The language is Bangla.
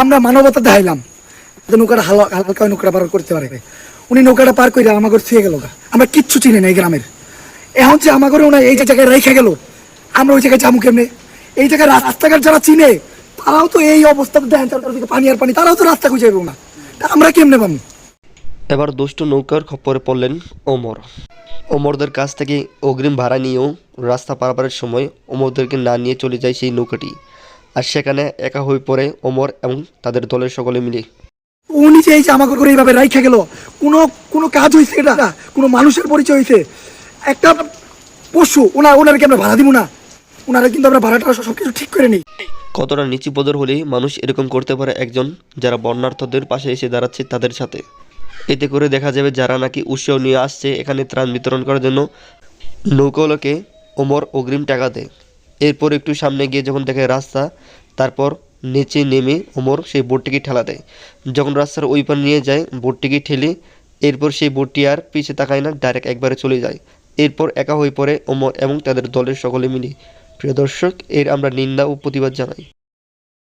আমরা মানবতা দেখাইলাম। নৌকাটা হালকা নৌকাটা পার করতে পারে। উনি নৌকাটা পার করে আমাকে ছুঁয়ে গেল আমরা কিচ্ছু চিনি না এই গ্রামের। এখন যে আমাকে ওনা এই যে জায়গায় রেখে গেল, আমরা ওই জায়গায় যাব কেমনে? এই জায়গায় রাস্তাঘাট যারা চিনে, তারাও তো এই অবস্থা দেখেন চারদিকে পানি আর পানি, তারাও তো রাস্তা খুঁজে পাবো না। আমরা কেমনে পাবো? এবার দুষ্ট নৌকার খপ্পরে পড়লেন ওমর। ওমরদের কাছ থেকে অগ্রিম ভাড়া নিয়েও রাস্তা পারাপারের সময় ওমরদেরকে না নিয়ে চলে যায় সেই নৌকাটি। আর সেখানে একা হয়ে পড়ে ওমর এবং তাদের দলের সকলে মিলে। উনি যে এই আমাকে করে এইভাবে রাইখা গেল। কোনো কোনো কাজ হয়েছে এটা? কোনো মানুষের পরিচয় হয়েছে একটা পশু ওনার ওনারকে আমরা ভাড়া দিব না? ওনারা কিন্তু আমরা ভাড়াটা সব কিছু ঠিক করে নিই। কতটা নিচু পদর হলেই মানুষ এরকম করতে পারে একজন যারা বন্যার্থদের পাশে এসে দাঁড়াচ্ছে তাদের সাথে। এতে করে দেখা যাবে যারা নাকি উৎসাহ নিয়ে আসছে এখানে ত্রাণ বিতরণ করার জন্য। নৌকাগুলোকে ওমর অগ্রিম টাকা দেয়। এরপর একটু সামনে গিয়ে যখন দেখে রাস্তা, তারপর নিচে নেমে ওমর সেই বোটটিকে ঠেলা দেয়। যখন রাস্তার ওই পার নিয়ে যায়, বোটটিকে ঠেলে এরপর সেই বোটটি আর পিছিয়ে তাকায় না ডাইরেক্ট একবারে চলে যায়। এরপর একা হয়ে পড়ে ওমর এবং তাদের দলের সকলে মিলে। প্রিয় দর্শক, এর আমরা নিন্দা ও প্রতিবাদ জানাই।